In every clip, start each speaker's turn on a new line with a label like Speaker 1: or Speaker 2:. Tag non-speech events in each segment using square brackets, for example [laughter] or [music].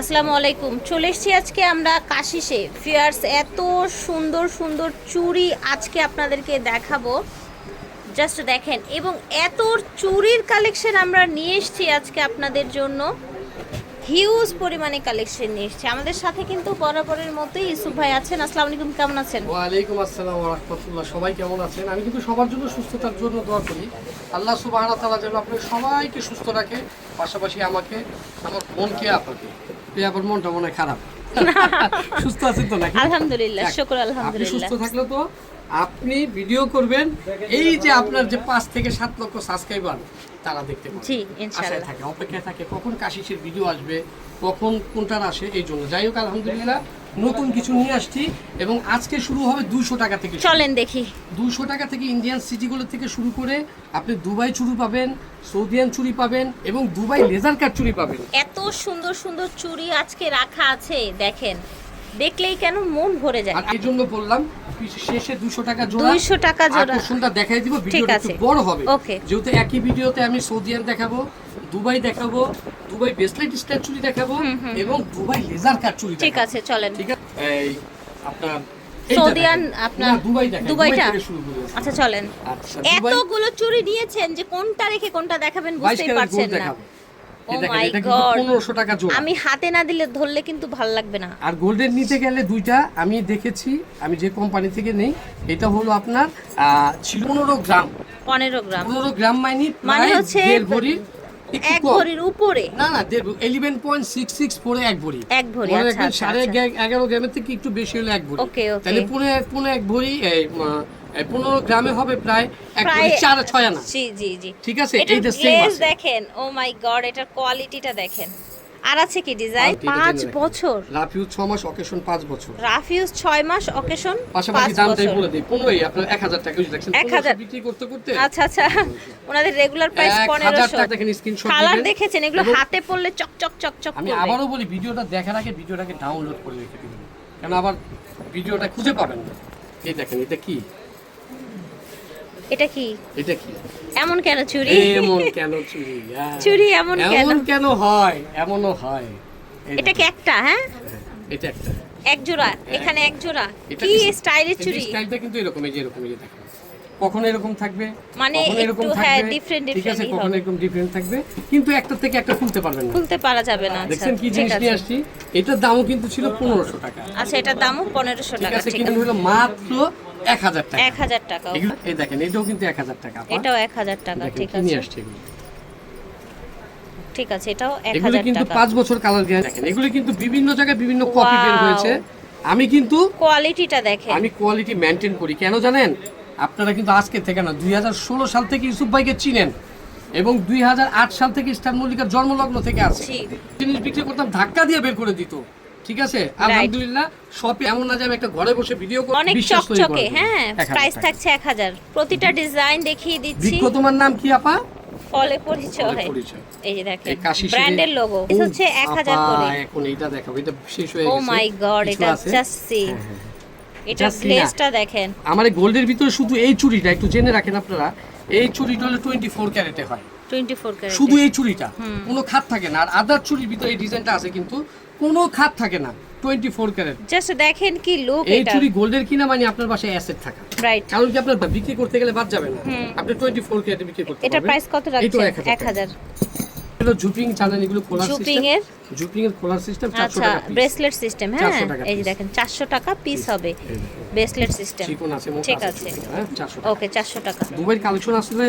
Speaker 1: আসসালামু আলাইকুম। চলে এসেছি আজকে আমরা কাশিসে। ফিয়ার্স এত সুন্দর সুন্দর চুড়ি আজকে আপনাদেরকে দেখাবো। জাস্ট দেখেন, এবং এত চুড়ির কালেকশন আমরা নিয়ে এসেছি আজকে আপনাদের জন্য। হিউজ পরিমাণে কালেকশন নিয়ে এসেছি। আমাদের সাথে কিন্তু বরাবরের মতোই ইসুফ ভাই আছেন। আসসালামু আলাইকুম, কেমন আছেন?
Speaker 2: ওয়ালাইকুম আসসালাম রহমতুল্লাহ। সবাই কেমন আছেন? আমি কিন্তু সবার জন্য সুস্থতার জন্য দোয়া করি। আল্লাহ সুবাহ তালা যেন আপনার সবাইকে সুস্থ রাখে, পাশাপাশি আমাকে, আমার মনকে আপনাকে। আবার মনটা মনে খারাপ। [laughs] সুস্থ আছেন তো নাকি?
Speaker 1: আলহামদুলিল্লাহ শুকর আলহামদুলিল্লাহ
Speaker 2: সুস্থ থাকলে তো আপনি ভিডিও করবেন এই যে আপনার যে পাঁচ থেকে সাত লক্ষ সাবস্ক্রাইবার তারা দেখতে পাবে আশায় থাকে অপেক্ষায় থাকে কখন কাশিসের ভিডিও আসবে কখন কোনটার আসে এই জন্য। যাই হোক আলহামদুলিল্লাহ নতুন কিছু নিয়ে আসছি এবং আজকে শুরু হবে দুশো টাকা থেকে
Speaker 1: চলেন দেখি।
Speaker 2: দুশো টাকা থেকে ইন্ডিয়ান সিটিগুলো থেকে শুরু করে আপনি দুবাই চুরি পাবেন সৌদিয়ান চুরি পাবেন এবং দুবাই লেজার কাট চুরি পাবেন।
Speaker 1: এত সুন্দর সুন্দর চুরি আজকে রাখা আছে দেখেন। দেখলেই কেন মন ভরে যায়।
Speaker 2: আর এই জন্য বললাম শেষে দুশো টাকা জোড়া
Speaker 1: 200 টাকা জোড়া।
Speaker 2: আকর্ষণটা দেখাই দিব ভিডিওটা। একটু বড় হবে।
Speaker 1: Okay.
Speaker 2: যেহেতু একই ভিডিওতে আমি সৌদি সৌদিয়ান দেখাবো দুবাই দেখাবো দুবাই ব্রেসলেট স্টাইল চুরি দেখাবো এবং দুবাই লেজার কাট চুরি
Speaker 1: ঠিক আছে চলেন।
Speaker 2: ঠিক আছে? এই আপনার
Speaker 1: সৌদিয়ান দুবাইটা। আচ্ছা চলেন।
Speaker 2: আচ্ছা
Speaker 1: এতগুলো চুড়ি নিয়েছেন যে কোনটা রেখে কোনটা দেখাবেন
Speaker 2: 22
Speaker 1: বুঝতেই পারছেন না। আমি হাতে না দিলে ধরলে কিন্তু ভালো লাগবে না।
Speaker 2: আর গোল্ডের নিতে গেলে দুইটা আমি দেখেছি আমি যে কোম্পানি থেকে নেই এটা হলো আপনার ছিল পনেরো গ্রাম।
Speaker 1: পনেরো গ্রাম।
Speaker 2: পনেরো গ্রাম মাইনি
Speaker 1: মানে হচ্ছে এক ভরির উপরে?
Speaker 2: না না দেড় ইলেভেন পয়েন্ট সিক্স সিক্স পরে এক ভরি।
Speaker 1: এক ভরি, আচ্ছা, আচ্ছা,
Speaker 2: সাড়ে
Speaker 1: আচ্ছা।
Speaker 2: এগারো গ্রামের থেকে একটু বেশি হলে এক ভরি।
Speaker 1: Okay.
Speaker 2: তাহলে পুনে পুনে এক ভরি পনেরো গ্রামে হবে প্রায় এক ভরি
Speaker 1: প্রায়
Speaker 2: চার ছয় আনা।
Speaker 1: জি জি জি।
Speaker 2: ঠিক আছে?
Speaker 1: এটার
Speaker 2: এইটা সেম আছে।
Speaker 1: দেখেন ও মাই গড এটার কোয়ালিটিটা দেখেন। আর আছে কি ডিজাইন পাঁচ বছর।
Speaker 2: রাফিউ ছ মাস অকেশন পাঁচ বছর।
Speaker 1: রাফিউজ ছয় মাস অকেশন
Speaker 2: পাশাপাশি দামটাই বলে দিই পনেরোই আপনার এক হাজার টাকা ওই যে দেখছেন
Speaker 1: 1000
Speaker 2: 1500 বিক্রি করতে করতে
Speaker 1: আচ্ছা আচ্ছা। ওনাদের রেগুলার প্রাইস পনেরোশো।
Speaker 2: দেখেন স্ক্রিনশট
Speaker 1: কালার দেখেছেন? এগুলো হাতে পড়লে চক চক চক চক
Speaker 2: আমি। আবারও বলি ভিডিওটা দেখার আগে ভিডিওটাকে ডাউনলোড করে রেখে দিবেন। কেন আবার ভিডিওটা খুঁজে পাবেন না। এই দেখেন এটা কি?
Speaker 1: এটা কি?
Speaker 2: এটা কি?
Speaker 1: এমন কেন চুরি?
Speaker 2: এমন কেন চুরি? হ্যাঁ।
Speaker 1: চুরি এমন কেন?
Speaker 2: এমন কেন হয়? এমনও হয়।
Speaker 1: এটা কি একটা হ্যাঁ?
Speaker 2: এটা একটা।
Speaker 1: এক জোড়া এখানে এক জোড়া। কি স্টাইলের চুরি?
Speaker 2: স্টাইলটা কিন্তু এরকম এই যে এরকম এই যে দেখেন কখনো এরকম থাকবে
Speaker 1: মানে
Speaker 2: এরকম
Speaker 1: হ্যাঁ, different
Speaker 2: ঠিক আছে কখনো এরকম ডিফারেন্ট থাকবে কিন্তু একটা থেকে একটা খুলতে পারবেন না।
Speaker 1: খুলতে পারা যাবে না আচ্ছা
Speaker 2: দেখছেন কি
Speaker 1: ঠিক
Speaker 2: জিনিস নিয়ে আসছি? এটার দামও কিন্তু ছিল পনেরোশো টাকা।
Speaker 1: আচ্ছা এটার দামও পনেরোশো
Speaker 2: ঠিক
Speaker 1: টাকা
Speaker 2: আছে কিন্তু হলো মাত্র এক হাজার টাকা।
Speaker 1: এক হাজার টাকা
Speaker 2: এই দেখেন এটাও কিন্তু এক হাজার টাকা
Speaker 1: এটাও এক হাজার টাকা ঠিক
Speaker 2: কি নিয়ে আসছে
Speaker 1: ঠিক আছে এটাও এক
Speaker 2: এগুলো
Speaker 1: হাজার
Speaker 2: কিন্তু পাঁচ বছর কালার গ্যারান্টি দেখেন এগুলো কিন্তু বিভিন্ন জায়গায় বিভিন্ন কপি বের হয়েছে। আমি কিন্তু
Speaker 1: কোয়ালিটিটা দেখেন।
Speaker 2: আমি কোয়ালিটি মেনটেন করি। কেন জানেন? আপনারা কিন্তু আজকে থেকে না দুই হাজার ষোলো সাল থেকে ইউসুফ ভাইকে চিনেন এবং দুই হাজার আট সাল থেকে ইস্টার মল্লিকার জন্মলগ্ন থেকে আছে। জিনিস বিক্রি করতাম ধাক্কা দিয়ে বের করে দিত। ঠিক আছে? আলহামদুলিল্লাহ শপে এমন না যে আমি একটা ঘরে বসে ভিডিও করি
Speaker 1: অনেক চকচকে হ্যাঁ প্রাইস থাকছে এক হাজার। প্রতিটা ডিজাইন দেখিয়ে দিচ্ছি।
Speaker 2: বৃক্ষ তোমার নাম কি আপা?
Speaker 1: ফলে পরিচয়।
Speaker 2: ফলে পরিচয়।
Speaker 1: এই যে দেখেন ব্র্যান্ডের লোগো এটা হচ্ছে এক হাজার করে।
Speaker 2: এখন এইটা দেখাবো এটা শেষ হয়ে গেছে।
Speaker 1: ও মাই গড এটা। জাস্ট সি
Speaker 2: হ্যাঁ, হ্যাঁ,
Speaker 1: এটা
Speaker 2: Just see না।
Speaker 1: গ্লেজটা দেখেন।
Speaker 2: আমার গোল্ডের ভিতরে শুধু এই চুড়িটা একটু জেনে রাখেন আপনারা এই চুড়িটা হলো টোয়েন্টি ফোর ক্যারেটে হয়। শুধু এই চুড়িটা কোনো খাত থাকে না। আর আদার চুরির ভিতরে এই ডিজাইনটা আছে কিন্তু কোনো খাত থাকে না। Twenty four carat.
Speaker 1: জাস্ট দেখেন কি লুক
Speaker 2: এই চুড়ি গোল্ডের কিনা মানে আপনার বাসায় অ্যাসেট থাকা।
Speaker 1: রাইট
Speaker 2: কারণ কি আপনার বিক্রি করতে গেলে বাদ যাবে না। আপনি টোয়েন্টি ফোর ক্যারেটে বিক্রি করতে পারবেন।
Speaker 1: প্রাইস কত রাখছেন? এক হাজার
Speaker 2: জুপিং এগুলো খোলার
Speaker 1: জুপিং এর?
Speaker 2: জুপিং এর খোলার সিস্টেম 400
Speaker 1: আচ্ছা
Speaker 2: টাকা piece।
Speaker 1: ব্রেসলেট সিস্টেম হ্যাঁ? এই যে দেখেন চারশো টাকা পিস হবে ব্রেসলেট সিস্টেম
Speaker 2: চিকন আছে
Speaker 1: ঠিক
Speaker 2: আছে। হ্যাঁ? 400 টাকা।
Speaker 1: ওকে চারশো টাকা।
Speaker 2: দুবাইয়ের কালেকশন আসলে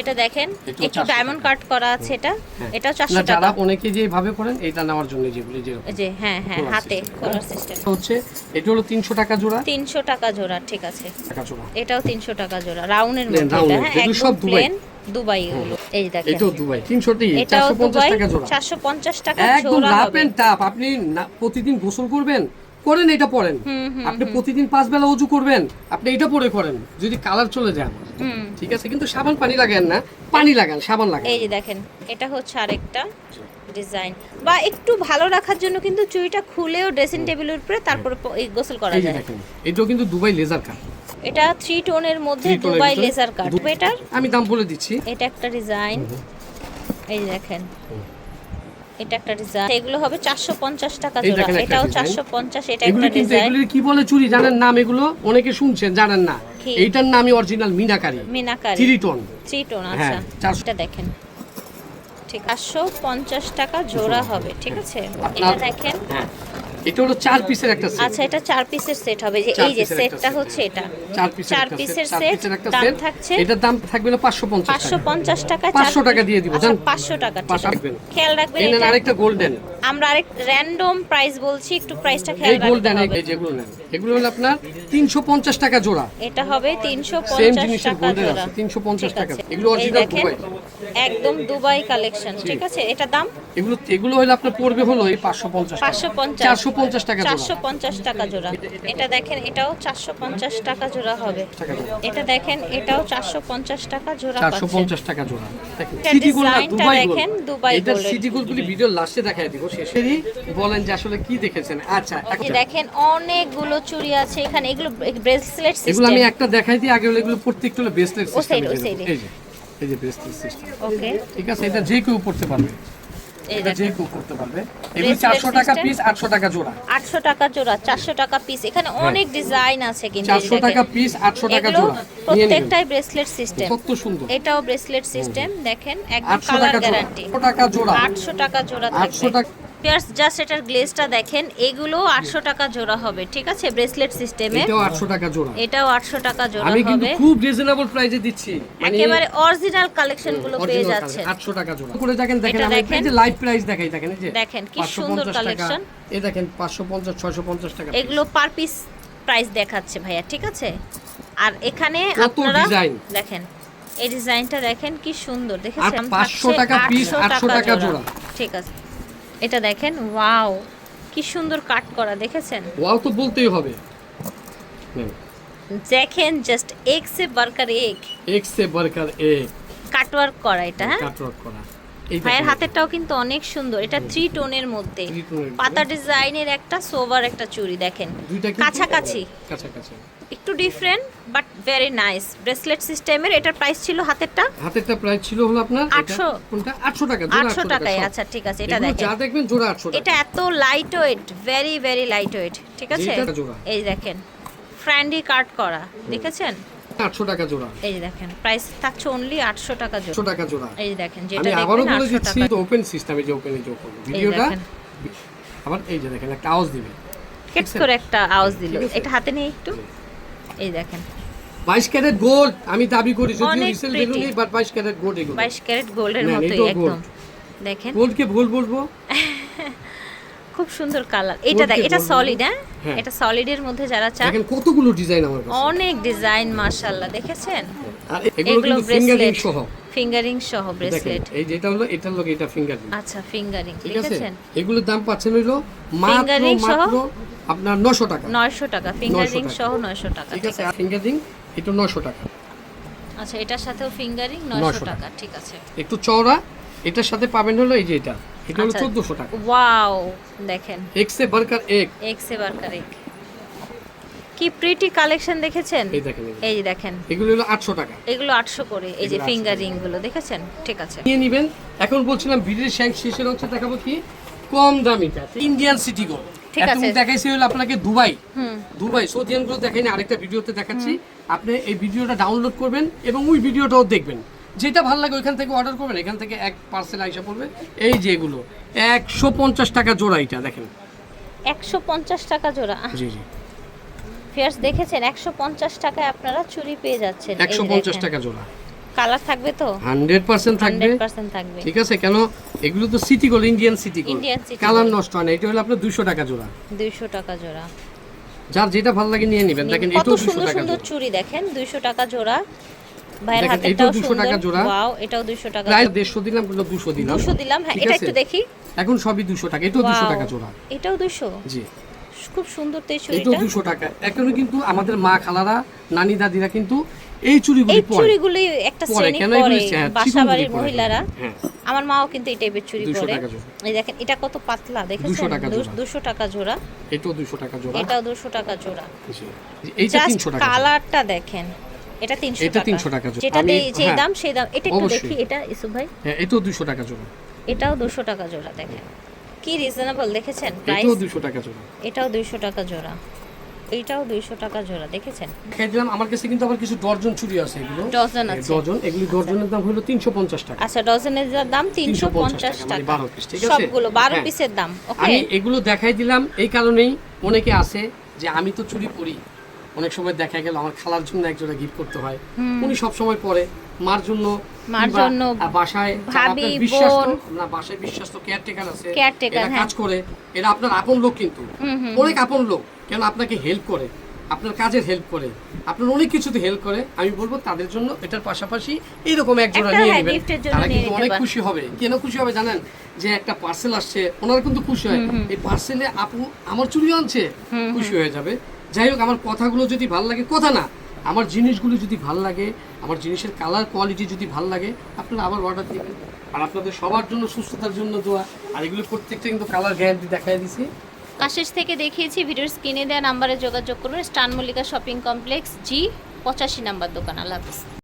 Speaker 1: এটা দেখেন একটু ডায়মন্ড কাট করা আছে এটা।
Speaker 2: হ্যাঁ।
Speaker 1: এটাও
Speaker 2: না
Speaker 1: চারশো
Speaker 2: যারা
Speaker 1: টাকা।
Speaker 2: অনেকে যেভাবে করেন এটা নেওয়ার জন্য যেগুলি যে
Speaker 1: যে হ্যাঁ হ্যাঁ হাতে
Speaker 2: হ্যাঁ।
Speaker 1: সিস্টেম
Speaker 2: হচ্ছে এটা হলো তিনশো টাকা জোড়া।
Speaker 1: তিনশো টাকা জোড়া ঠিক আছে।
Speaker 2: টাকা জোড়া।
Speaker 1: এটাও তিনশো টাকা জোড়া। রাউন্ডের মধ্যে এটা হ্যাঁ একদম
Speaker 2: সব দুবাই।
Speaker 1: দুবাই এগুলো। এই যে দেখেন।
Speaker 2: এটাও দুবাই। তিনশোটি
Speaker 1: এটাও
Speaker 2: চারশো পঞ্চাশ
Speaker 1: দুবাই
Speaker 2: টাকা জোড়া।
Speaker 1: চারশো পঞ্চাশ টাকা জোড়া হবে।
Speaker 2: And tough. আপনি প্রতিদিন গোসল করবেন? করেন এটা পরেন। আপনি প্রতিদিন পাঁচ বেলা উজু করবেন আপনি এটা পরে করেন যদি কালার চলে যায় ঠিক আছে কিন্তু সাবান পানি লাগান না পানি লাগান সাবান লাগান।
Speaker 1: এই যে দেখেন এটা হচ্ছে আরেকটা ডিজাইন। বা একটু ভালো রাখার জন্য কিন্তু চুড়িটা খুলেও ড্রেসিং টেবিলের উপরে তারপরে এই গোসল করা যায়।
Speaker 2: এটাও কিন্তু দুবাই লেজার কাট
Speaker 1: এটা থ্রি টোনের মধ্যে দুবাই লেজার কাট এটার
Speaker 2: আমি দাম বলে দিচ্ছি।
Speaker 1: এটা একটা ডিজাইন এই দেখেন। এটা একটা ডিজাইন এগুলো হবে চারশো পঞ্চাশ টাকা জোড়া। এটাও
Speaker 2: design।
Speaker 1: চারশো পঞ্চাশ এটা একটা ডিজাইন
Speaker 2: এগুলো কি বলে চুরি? জানেন নাম এগুলো? অনেকে শুনছেন জানেন না? এইটার নামই original meenakari.
Speaker 1: Meenakari.
Speaker 2: Three tone
Speaker 1: three tone
Speaker 2: হ্যাঁ,
Speaker 1: আচ্ছা। এটা দেখেন। ঠিক চারশো পঞ্চাশ টাকা জোড়া হবে ঠিক আছে? এটা দেখেন।
Speaker 2: হ্যাঁ। এটা হলো চার পিসের একটা সেট
Speaker 1: আচ্ছা এটা চার পিসের সেট হবে যে এই যে সেটটা হচ্ছে এটা।
Speaker 2: চার পিসের
Speaker 1: চার পিসের সেট দাম থাকছে
Speaker 2: এটার দাম থাকবে হলো পাঁচশো পঞ্চাশ
Speaker 1: পাঁচশো পঞ্চাশ টাকা
Speaker 2: পাঁচশো টাকা দিয়ে দিব, জান।
Speaker 1: পাঁচশো টাকা।
Speaker 2: রাখবেন।
Speaker 1: খেয়াল রাখবেন এটা।
Speaker 2: আরেকটা গোল্ডেন
Speaker 1: আমরা আরেক র্যান্ডম প্রাইস বলছি একটু প্রাইসটা
Speaker 2: এই
Speaker 1: খেয়াল রাখতে
Speaker 2: গোল্ডেন এই যেগুলো নেন। এগুলো হলো আপনার তিনশো পঞ্চাশ টাকা জোড়া।
Speaker 1: এটা হবে তিনশো
Speaker 2: সেম
Speaker 1: পঞ্চাশ
Speaker 2: জিনিসের
Speaker 1: টাকা
Speaker 2: গোল্ডেন
Speaker 1: জোড়া।
Speaker 2: আছে তিনশো পঞ্চাশ
Speaker 1: ঠিক
Speaker 2: টাকা। এগুলো অরিজিনাল দুবাই
Speaker 1: একদম দুবাই কালেকশন ঠিক আছে? এটা দাম?
Speaker 2: এগুলো এগুলো হলো আপনার পড়বে হলো এই পাঁচশো পঞ্চাশ
Speaker 1: পাঁচশো পঞ্চাশ
Speaker 2: চারশো পঞ্চাশ টাকা জোড়া।
Speaker 1: চারশো পঞ্চাশ টাকা জোড়া। এটা দেখেন এটাও চারশো পঞ্চাশ টাকা জোড়া হবে। এটা দেখেন এটাও চারশো পঞ্চাশ টাকা জোড়া
Speaker 2: চারশো
Speaker 1: পাচ্ছেন
Speaker 2: পঞ্চাশ টাকা জোড়া। দেখেন সিটি দুবাই
Speaker 1: দেখেন, দুবাই
Speaker 2: এটা সিটি ভিডিও লাস্টে দিব শেষেরই বলেন যে আসলে কি দেখেছেন। আচ্ছা
Speaker 1: এই দেখেন অনেকগুলো চুড়ি আছে এখানে। এগুলো ব্রেসলেট
Speaker 2: এগুলো আমি একটা দেখাই দিই আগে এগুলো প্রত্যেকটা ব্রেসলেট সিস্টেম। এই যে এই যে ব্রেসলেট সিস্টেম
Speaker 1: ওকে
Speaker 2: ঠিক আছে এটা যে কেউ পড়তে পারবে। যে
Speaker 1: দেখেন।
Speaker 2: কেউ করতে পারবে। এগুলো
Speaker 1: Bracelet
Speaker 2: চারশো টাকা পিস আটশো টাকা জোড়া।
Speaker 1: আটশো টাকা জোড়া চারশো টাকা পিস এখানে অনেক ডিজাইন আছে কিন্তু এই
Speaker 2: চারশো
Speaker 1: দেখেন।
Speaker 2: টাকা পিস আটশো টাকা জোড়া।
Speaker 1: প্রত্যেকটাই ব্রেসলেট সিস্টেম
Speaker 2: কত সুন্দর।
Speaker 1: এটাও ব্রেসলেট সিস্টেম দেখেন একদম কালার গ্যারান্টি
Speaker 2: আটশো টাকা জোড়া।
Speaker 1: আটশো টাকা জোড়া
Speaker 2: আটশো
Speaker 1: থাকবে
Speaker 2: টাকা
Speaker 1: পিয়ার্স জাস্ট এটার গ্লেজটা দেখেন এগুলো আটশো টাকা জোড়া হবে ঠিক আছে? ব্রেসলেট সিস্টেমে
Speaker 2: এটাও আটশো টাকা জোড়া।
Speaker 1: এটাও আটশো টাকা জোড়া হবে
Speaker 2: আমি কিন্তু খুব রিজনেবল প্রাইসে দিচ্ছি। মানে
Speaker 1: একেবারে অরিজিনাল কালেকশনগুলো পেয়ে
Speaker 2: যাচ্ছে 800 টাকা জোড়া। করে দেখেন দেখেন আমি এই যে লাইভ প্রাইস দেখাই দেখেন এই যে
Speaker 1: দেখেন, কি সুন্দর collection।
Speaker 2: এই দেখেন 550 650 টাকা
Speaker 1: এগুলো পার পিস প্রাইস দেখাচ্ছে ভাইয়া ঠিক আছে? আর এখানে আপনারা? দেখেন এই ডিজাইনটা দেখেন কি সুন্দর দেখেছেন?
Speaker 2: আর 500 টাকা piece, 800 টাকা জোড়া।
Speaker 1: ঠিক আছে। এটা দেখেন ওয়াও কি সুন্দর কাট করা দেখেছেন?
Speaker 2: ওয়াও তো বলতেই হবে।
Speaker 1: দেখেন জাস্ট এক্স এ বার্কার এক
Speaker 2: এক্স এ বার্কার এক
Speaker 1: কাটওয়ার্ক করা এটা হ্যাঁ?
Speaker 2: কাটওয়ার্ক করা।
Speaker 1: ভাইয়ের হাতেরটাও কিন্তু অনেক সুন্দর। এটা থ্রি টোনের মধ্যে। পাতা ডিজাইনের একটা সোভার একটা চুড়ি দেখেন। কাছাকাছি।
Speaker 2: কাছাকাছি।
Speaker 1: একটু different but very nice bracelet সিস্টেমের এটার প্রাইস ছিল হাতেরটা?
Speaker 2: হাতেরটা প্রাইস ছিল হলো আপনার
Speaker 1: 800
Speaker 2: কোনটা? 800 টাকা
Speaker 1: আটশো
Speaker 2: 800
Speaker 1: টাকায়। আচ্ছা ঠিক আছে এটা দেখেন।
Speaker 2: যা দেখবেন জোড়া 800 টাকা।
Speaker 1: এটা এত light weight very very light weight ঠিক আছে এই দেখেন ফ্র্যান্ডি কাট করা দেখেছেন?
Speaker 2: 800 টাকা জোড়া।
Speaker 1: এই যে দেখেন প্রাইস থাকছে অনলি আটশো টাকা জোড়া।
Speaker 2: টাকা জোড়া।
Speaker 1: এই যে দেখেন যেটা
Speaker 2: আবারও বলে দিচ্ছি তো ওপেন সিস্টেম যে ওপেন যে ওপেন ভিডিওটা আবার এই যে দেখেন একটা আওয়াজ দিবে।
Speaker 1: কেটস করে একটা আওয়াজ দিল। এটা হাতে নিয়ে একটু। এই দেখেন।
Speaker 2: 22 ক্যারেট গোল্ড আমি দাবি করি
Speaker 1: অনেক
Speaker 2: রিসেল ভ্যালু নেই বাট 22 ক্যারেট গোল্ড এগুলো।
Speaker 1: বাইশ ক্যারেট গোল্ডের মতোই একদম। দেখেন।
Speaker 2: গোল্ডকে ভুল বলব? [laughs]
Speaker 1: খুব সুন্দর কালার। এটা দেখ এটা সলিড হ্যাঁ?
Speaker 2: হ্যাঁ।
Speaker 1: এটা সলিডের মধ্যে যারা চান
Speaker 2: দেখেন কতগুলো ডিজাইন আমার কাছে।
Speaker 1: অনেক ডিজাইন মাশাআল্লাহ দেখেছেন?
Speaker 2: আর এগুলো ফিঙ্গারিং সহ।
Speaker 1: ফিঙ্গারিং সহ ব্রেসলেট
Speaker 2: এই যেটা হলো এটার লগে এটা ফিঙ্গারিং
Speaker 1: আচ্ছা ফিঙ্গারিং
Speaker 2: ঠিক আছে?
Speaker 1: দেখেছেন?
Speaker 2: এগুলোর দাম পাচ্ছেন হইল মাত্র? মাত্র আপনার 900 টাকা।
Speaker 1: নয়শো টাকা ফিঙ্গারিং। সহ নয়শো টাকা
Speaker 2: ঠিক আছে ফিঙ্গারিং এটা 900 টাকা।
Speaker 1: আচ্ছা এটার সাথেও ফিঙ্গারিং
Speaker 2: 900
Speaker 1: নয়শো
Speaker 2: টাকা।
Speaker 1: টাকা ঠিক আছে।
Speaker 2: একটু চওড়া এটার সাথে পাবেন হলো এই যে এটা। এটা হলো
Speaker 1: আচ্ছা।
Speaker 2: 1400 টাকা।
Speaker 1: ওয়াও দেখেন।
Speaker 2: এক সে বার্কার এক
Speaker 1: এক সে বারকার এক কি প্রিটি কালেকশন দেখেছেন?
Speaker 2: এই দেখেন।
Speaker 1: এই যে দেখেন।
Speaker 2: এগুলো হলো 800 টাকা।
Speaker 1: এগুলো আটশো করে এই যে
Speaker 2: 800
Speaker 1: ফিঙ্গারিংগুলো দেখেছেন? ঠিক আছে।
Speaker 2: নিয়ে নেবেন। এখন বলছিলাম ভিডিওর শ্যাঙ্ক শেষের অংশে দেখাবো কি? কম দামিটা ইন্ডিয়ান সিটি গোল্ড
Speaker 1: ঠিক আছে।
Speaker 2: দেখাইছি হলো আপনাকে দুবাই।
Speaker 1: হুম।
Speaker 2: দুবাই সৌদিয়ানগুলো দেখাইনি আরেকটা ভিডিওতে দেখাচ্ছি। আপনি এই ভিডিওটা ডাউনলোড করবেন এবং ওই ভিডিওটাও দেখবেন। যেটা ভালো লাগে ওইখান থেকে অর্ডার করবেন এখান থেকে এক পার্সেল আইসা পড়বে। এই যে এগুলো একশো পঞ্চাশ টাকা জোড়া এটা দেখেন।
Speaker 1: একশো পঞ্চাশ টাকা জোড়া।
Speaker 2: জি জি।
Speaker 1: ফিয়ার্স দেখেছেন একশো পঞ্চাশ টাকায় আপনারা চুরি পেয়ে যাচ্ছেন।
Speaker 2: একশো পঞ্চাশ টাকা জোড়া।
Speaker 1: কালার থাকবে তো?
Speaker 2: হান্ড্রেড পার্সেন্ট থাকবে।
Speaker 1: হান্ড্রেড পার্সেন্ট থাকবে।
Speaker 2: ঠিক আছে কেন? এগুলো তো city gold Indian city
Speaker 1: Indian
Speaker 2: colour নষ্ট হয় না এটা হলো আপনার দুশো টাকা জোড়া।
Speaker 1: দুইশো টাকা জোড়া।
Speaker 2: যার যেটা ভালো লাগে নিয়ে নেবেন। দেখেন এটাও দুশো
Speaker 1: সুন্দর
Speaker 2: টাকা
Speaker 1: সুন্দর চুড়ি দেখেন দুইশো টাকা জোড়া। ভাইয়ের হাতেরটাও সুন্দর। ওয়াও এটাও দুইশো টাকা।
Speaker 2: প্রায় দেড়শো দিলাম কিন্তু দুশো দিলাম।
Speaker 1: দুশো দিলাম হ্যাঁ এটা একটু দেখি।
Speaker 2: এখন সবই দুশো টাকা এটাও দুশো
Speaker 1: Wow,
Speaker 2: টাকা জোড়া।
Speaker 1: এটাও দুশো?
Speaker 2: জি।
Speaker 1: খুব সুন্দর তো এই
Speaker 2: এটাও
Speaker 1: চুড়িটা
Speaker 2: দুশো টাকা। এখনও কিন্তু আমাদের মা খালারা নানি দাদিরা কিন্তু এই চুড়িগুলি
Speaker 1: এই চুড়িগুলি একটা শ্রেণি পরে
Speaker 2: এগুলি হ্যাঁ,
Speaker 1: মহিলারা।
Speaker 2: হ্যাঁ।
Speaker 1: আমার মাও কিন্তু এই টাইপের চুড়ি
Speaker 2: 200
Speaker 1: পরে। এই দেখেন এটা কত পাতলা দেখেছেন?
Speaker 2: জোড়া।
Speaker 1: দুশো টাকা জোড়া।
Speaker 2: এটাও দুশো টাকা জোড়া।
Speaker 1: এটাও দুশো টাকা জোড়া।
Speaker 2: এইটা
Speaker 1: জাস্ট
Speaker 2: তিনশো টাকা জোড়া।
Speaker 1: কালারটা দেখেন। এটা তিনশো
Speaker 2: এটা
Speaker 1: টাকা।
Speaker 2: 300 টাকা জোড়া।
Speaker 1: যেটা যে
Speaker 2: হ্যাঁ,
Speaker 1: দাম সেই দাম। এটা একটু দেখি এটা ইসু ভাই?
Speaker 2: হ্যাঁ এটাও দুশো টাকা জোড়া।
Speaker 1: এটাও দুশো টাকা জোড়া দেখেন। কি রিজনেবল দেখেছেন? প্রাইস
Speaker 2: এটাও দুশো টাকা জোড়া।
Speaker 1: এটাও দুইশো টাকা জোড়া। এইটাও দুইশো টাকা জোড়া দেখেছেন?
Speaker 2: দেখাই দিলাম আমার কাছে কিন্তু আবার কিছু ডর্জন চুড়ি আছে এগুলো।
Speaker 1: ডজন আছে।
Speaker 2: ডজন এগুলি ডর্জনের দাম হলো তিনশো পঞ্চাশ টাকা।
Speaker 1: আচ্ছা ডজনের দাম তিনশো পঞ্চাশ
Speaker 2: মানে
Speaker 1: টাকা।
Speaker 2: 12 piece, ঠিক আছে?
Speaker 1: সবগুলো বারো
Speaker 2: হ্যাঁ।
Speaker 1: পিসের দাম ওকে
Speaker 2: আমি এগুলো দেখাই দিলাম এই কারণেই অনেকে আছে যে আমি তো চুরি পরি অনেক সময় দেখা গেল আমার খালার জন্য একজোড়া গিফট করতে হয়। উনি সব সময় পরে মার জন্য
Speaker 1: মার জন্য,
Speaker 2: বাসায়
Speaker 1: ভাবি, বোন।
Speaker 2: না বাসায় বিশ্বস্ত কেয়ারটেকার আছে
Speaker 1: Caretaker,
Speaker 2: এরা
Speaker 1: হ্যাঁ।
Speaker 2: কাজ করে এরা আপনার আপন লোক কিন্তু। অনেক আপন লোক কেন আপনাকে হেল্প করে আপনার কাজের হেল্প করে আপনার অনেক কিছুতে হেল্প করে। আমি বলব তাদের জন্য এটার পাশাপাশি এইরকম এক জোড়া নিয়ে
Speaker 1: হ্যাঁ,
Speaker 2: নেবেন। তারা কিন্তু অনেক খুশি হবে। কেন খুশি হবে জানেন? যে একটা পার্সেল আসছে ওনারা কিন্তু খুশি হয়। এই পার্সেলে আপু আমার চুরি আনছে খুশি হয়ে যাবে। যাই হোক, আমার কথাগুলো যদি ভালো লাগে, কথা না, আমার জিনিসগুলো যদি ভালো লাগে, আমার জিনিসের কালার কোয়ালিটি যদি ভালো লাগে, আপনারা আবার অর্ডার দেবেন। আর আপনাদের সবার জন্য সুস্থতার জন্য দোয়া, আর এগুলো প্রত্যেকটা কিন্তু কালার গ্যারান্টি দেখাই দিছি।
Speaker 1: কাশেস থেকে দেখিয়েছি, ভিডিওর স্ক্রিনে দেওয়া নাম্বারে যোগাযোগ করুন, স্টান মল্লিকা শপিং কমপ্লেক্স জি, পঁচাশি নাম্বার দোকান। আল্লাহ হাফিজ।